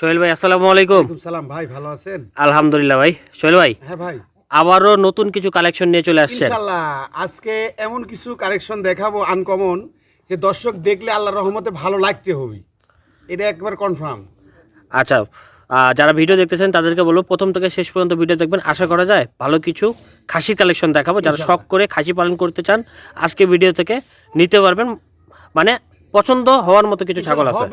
সোহেল ভাই আসসালামু আলাইকুম। সালাম। ভাই ভালো আছেন? আলহামদুলিল্লাহ ভাই। সোহেল ভাই হ্যাঁ ভাই। আবারও নতুন কিছু কালেকশন নিয়ে চলে আসছেন। ইনশাল্লাহ আজকে এমন কিছু কালেকশন দেখাবো আনকমন যে দর্শক দেখলে আল্লাহর রহমতে ভালো লাগতে হবে। এটা একবার কনফার্ম আচ্ছা যারা ভিডিও দেখতেছেন তাদেরকে বলব প্রথম থেকে শেষ পর্যন্ত ভিডিও দেখবেন। আশা করা যায় ভালো কিছু খাসির কালেকশন দেখাবো। যারা শখ করে খাসি পালন করতে চান আজকে ভিডিও থেকে নিতে পারবেন। মানে পছন্দ হওয়ার মতো কিছু ছাগল আছে।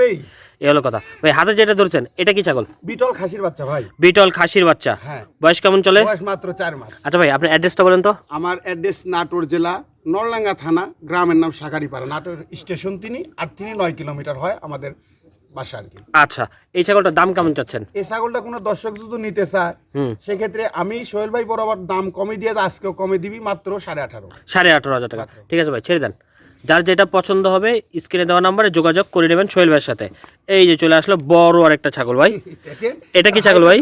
এ হলো কথা। ভাই হাতে যেটা ধরছেন এটা কি ছাগল? বিটল খাসির বাচ্চা ভাই। বিটল খাসির বাচ্চা। হ্যাঁ। বয়স কেমন চলে? বয়স মাত্র চার মাস। আচ্ছা ভাই আপনার অ্যাড্রেসটা বলেন তো। আমার অ্যাড্রেস নাটোর জেলা নরলাঙ্গা থানা গ্রামের নাম সাকারিপাড়া নাটোর স্টেশন তিনি আর তিনি নয় কিলোমিটার হয় আমাদের বাসা আর কি। আচ্ছা এই ছাগলটার দাম কেমন চাচ্ছেন? এই ছাগলটা কোনো দর্শক যদি নিতে চায় সেক্ষেত্রে আমি সোহেল ভাই বরাবর দাম কমে দিয়ে আজকেও কমে দিবি মাত্র সাড়ে আঠারো। সাড়ে আঠারো হাজার টাকা। ঠিক আছে ভাই ছেড়ে দেন। যার যেটা পছন্দ হবে স্ক্রিনে দেওয়া নাম্বারে যোগাযোগ করে নেবেন সোহেল ভাইয়ের সাথে। এই যে চলে আসলো বড় আরেকটা ছাগল ভাই। এটা কি ছাগল ভাই?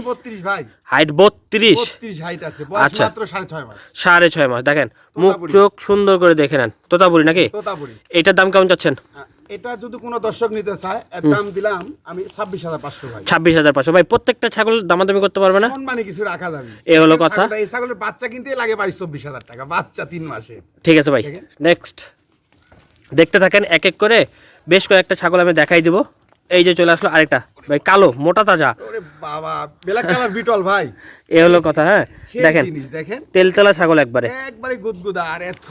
হাইট বত্রিশ আচ্ছা। সাড়ে ছয় মাস। দেখেন মুখ চোখ সুন্দর করে দেখে নেন। তোতাপুরি নাকি? এটার দাম কেমন চাচ্ছেন? এটা যদি কোনো দর্শক নিতে চায় দাম দিলাম আমি ছাব্বিশ হাজার পাঁচশো ভাই। ছাব্বিশ হাজার পাঁচশো। ভাই প্রত্যেকটা ছাগল দামাদামি করতে পারবে না? সম্মানে কিছু রাখা যাবে। এ হলো কথা। এই ছাগলের বাচ্চা কিনতে লাগে বাইশ চব্বিশ হাজার টাকা বাচ্চা তিন মাসে। ঠিক আছে ভাই। নেক্সট দেখতে থাকেন এক এক করে। বেশ কয়েকটা ছাগল আমি দেখাই দিব। এই যে চলে আসলো আরেকটা। ভাই কালো মোটা তাজা। বাবা ব্ল্যাক কালার বিটল ভাই। এ হলো কথা হ্যাঁ? দেখেন দেখেন। তেলতেলা ছাগল একবারে। একবারে গুদগুদা আর এত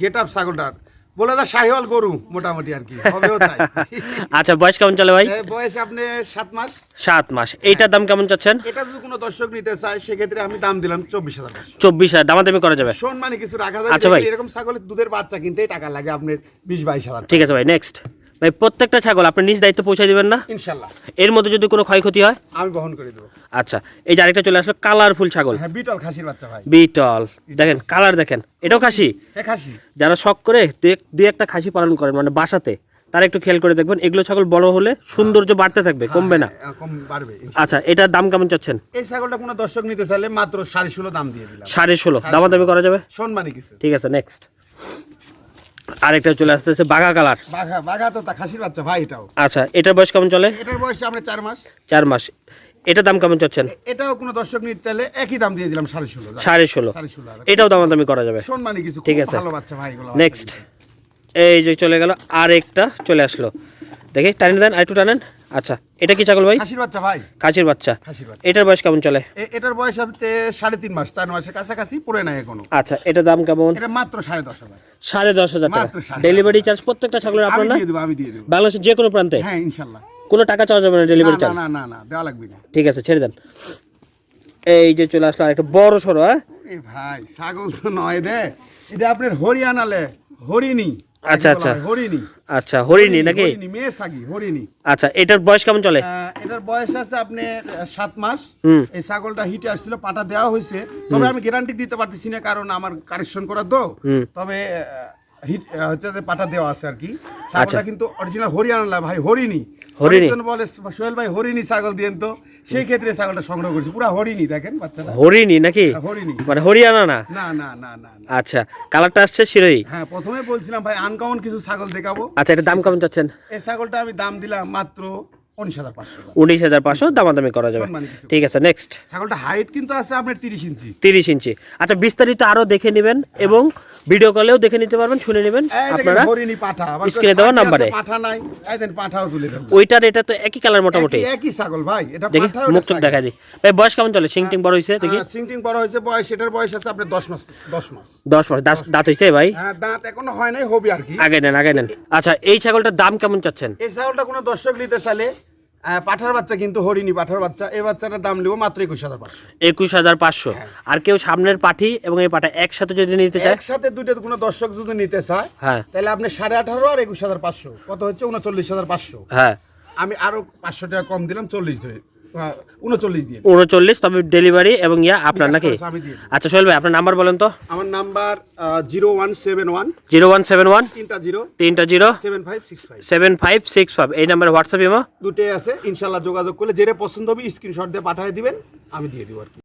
গেট আপ ছাগলটার। বলে দা শাহিওয়াল গরু মোটামুটি আর কি হবেও তাই। আচ্ছা বয়স কেমন চলে ভাই? বয়স আপনি সাত মাস। সাত মাস। এইটার দাম কেমন চাচ্ছেন? এটা যদি কোনো দর্শক নিতে চায় সেক্ষেত্রে আমি দাম দিলাম চব্বিশ হাজার চব্বিশ হাজার দামাদামি করা যাবে। সম্মানে কিছু রাখা আচ্ছা ভাই। এরকম ছাগলের দুধের বাচ্চা কিনতে টাকা লাগে আপনার বিশ বাইশ হাজার ঠিক আছে ভাই নেক্সট ভাই প্রত্যেকটা ছাগল আপনি নিজ দায়িত্ব পৌঁছে দিবেন না? ইনশাল্লাহ। এর মধ্যে যদি কোনো ক্ষয়ক্ষতি হয়? আমি বহন করে দেবো। আচ্ছা এই যে আরেকটা চলে আসলো কালারফুল ছাগল। হ্যাঁ বিটল খাসির বাচ্চা ভাই। বিটল। দেখেন কালার দেখেন। এটাও খাসি? হ্যাঁ খাসি। যারা শখ করে দুই- একটা খাসি পালন করেন মানে বাসাতে তারা একটু খেয়াল করে দেখবেন এগুলো ছাগল বড় হলে সৌন্দর্য বাড়তে থাকবে কমবে না। হ্যাঁ, বাড়বে আচ্ছা এটার দাম কেমন চাচ্ছেন? এই ছাগলটা কোনো দর্শক নিতে চাইলে মাত্র সাড়ে ষোলো দাম দিয়ে দিলাম। সাড়ে ষোলো। দামাদামি করা যাবে? সম্মানে কিছু। ঠিক আছে নেক্সট আরেকটা চলে আসতেছে বাঘা কালার। বাঘা বাঘা তো খাসির বাচ্চা ভাই এটাও। আচ্ছা এটার বয়স কেমন চলে? এটার বয়স আমরা চার মাস। চার মাস। এটা দাম কেমন চাচ্ছেন? এটাও কোনো দর্শক নিতে চাইলে একই দাম দিয়ে দিলাম সাড়ে ষোলো। সাড়ে ষোলো। এটাও দাম দামি এটাও দামাদামি করা যাবে। সম্মানে কিছু ঠিক আছে। ভালো বাচ্চা ভাই নেক্সট এই যে চলে গেল আরেকটা চলে আসলো। দেখি টানেন দেন আরেকটু টানেন। আচ্ছা এটা কি ছাগল ভাই? খাসির বাচ্চা ভাই। বাচ্চা। খাসির বাচ্চা। এটার বয়স কেমন চলে? এটার বয়স হচ্ছে সাড়ে তিন মাস চার মাসের কাছাকাছি পড়ে নাই এখনও। আচ্ছা এটার দাম কেমন? এটা মাত্র সাড়ে দশ হাজার। সাড়ে দশ হাজার টাকা। ডেলিভারি চার্জ প্রত্যেকটা ছাগলের আপনার না? আমি দিয়ে দেবো। বাংলাদেশের যে কোনো প্রান্তে? হ্যাঁ ইনশাল্লাহ। কোনো টাকা চাওয়া যাবে না ডেলিভারি চার্জ না না না দেওয়া লাগবে না। ঠিক আছে ছেড়ে দেন। এই যে চলে আসলো আরেকটা বড় সড়ো হ্যাঁ? ভাই ছাগল তো নয় রে। এটা আপনার হরিয়ানালে হরিণী। আচ্ছা, আচ্ছা। হরিণী। আচ্ছা হরিণী নাকি? মেয়ে সাগি হরিণী। আচ্ছা এটার বয়স কেমন চলে? এটার বয়স আছে আপনার সাত মাস। এই ছাগলটা হিটে আসছিল পাটা দেওয়া হয়েছে। তবে আমি গ্যারান্টি দিতে পারতেছি না কারণ আমার কারেকশন করার তো। তবে হিট হচ্ছে পাটা দেওয়া আছে আর কি। ছাগলটা কিন্তু অরিজিনাল হরিয়ানা ভাই হরিণী। আচ্ছা। হরিণী? বলে সোহেল ভাই হরিণী ছাগল দিয়েন তো। সেই ক্ষেত্রে ছাগলটা সংগ্রহ করছি। পুরো হরিণী দেখেন বাচ্চাটা। হরিণী নাকি? হ্যাঁ, হরিণী। মানে হরিয়ানা না? না না না না। আচ্ছা কালারটা আসছে শিরোই? হ্যাঁ প্রথমে বলছিলাম ভাই আনকমন কিছু ছাগল দেখাবো। আচ্ছা এটার দাম কেমন চাচ্ছেন? এই ছাগলটা আমি দাম দিলাম মাত্র উনিশ হাজার পাঁচশো দামাদামি করা যাবে। ঠিক আছে নেক্সট ছাগলটা হাইট কিন্তু আছে আপনার তিরিশ ইঞ্চি। তিরিশ ইঞ্চি। আচ্ছা বিস্তারিত আরও দেখে নেবেন এবং ভিডিও কলেও দেখে নিতে পারবেন শুনে নেবেন আপনারা। স্ক্রিনে দেওয়া নাম্বারে। পাঠা নাই। পাঠাও তুলে ওইটার এটা তো একই কালার মোটামুটি। একই- ছাগল ভাই এটা দেখি মুখ চোখ দেখা ভাই বয়স কেমন চলে? সিং টিং বড় হয়েছে দেখি। সিংটিং বড় হয়েছে বয়স এটার বয়স আছে আপনার দশ মাস দশ মাস। দশ মাস দাঁত- হয়েছে ভাই? হ্যাঁ দাঁত এখনও হয় নাই হবে আর কি। আগে নেন আগে নেন। আচ্ছা এই ছাগলটার দাম কেমন চাচ্ছেন? এই ছাগলটা কোনো দর্শক নিতে চাইলে পাঠার বাচ্চা কিন্তু হরিণী পাঠার বাচ্চা। এই বাচ্চাটার দাম নেব মাত্র একুশ হাজার পাঁচশো। একুশ হাজার পাঁচশো। আর কেউ সামনের পাঠি এবং এই পাঠা একসাথে যদি নিতে চায়? একসাথে দুটো কোনো দর্শক যদি নিতে চায় হ্যাঁ। তাহলে আপনি সাড়ে আঠারো আর একুশ হাজার পাঁচশো। কত হচ্ছে? উনচল্লিশ হাজার পাঁচশো। হ্যাঁ। আমি আরও পাঁচশো টাকা কম দিলাম চল্লিশ ধরে। হ্যাঁ, উনচল্লিশ দিয়ে। উনচল্লিশ তবে ডেলিভারি এবং ইয়া আপনার নাকি? আমি দিয়ে আচ্ছা সোহেল ভাই আপনার নাম্বার বলেন তো। আমার number zero one seven one. Zero one seven one. তিনটা জিরো। তিনটা zero. Seven five six five. Seven five six five. এই নাম্বারে হোয়াটসঅ্যাপ ইমো। দুটোই আছে ইনশাল্লাহ যোগাযোগ করলে যেটা পছন্দ হবে স্ক্রিনশট দিয়ে পাঠিয়ে দিবেন আমি দিয়ে দিব আর কি।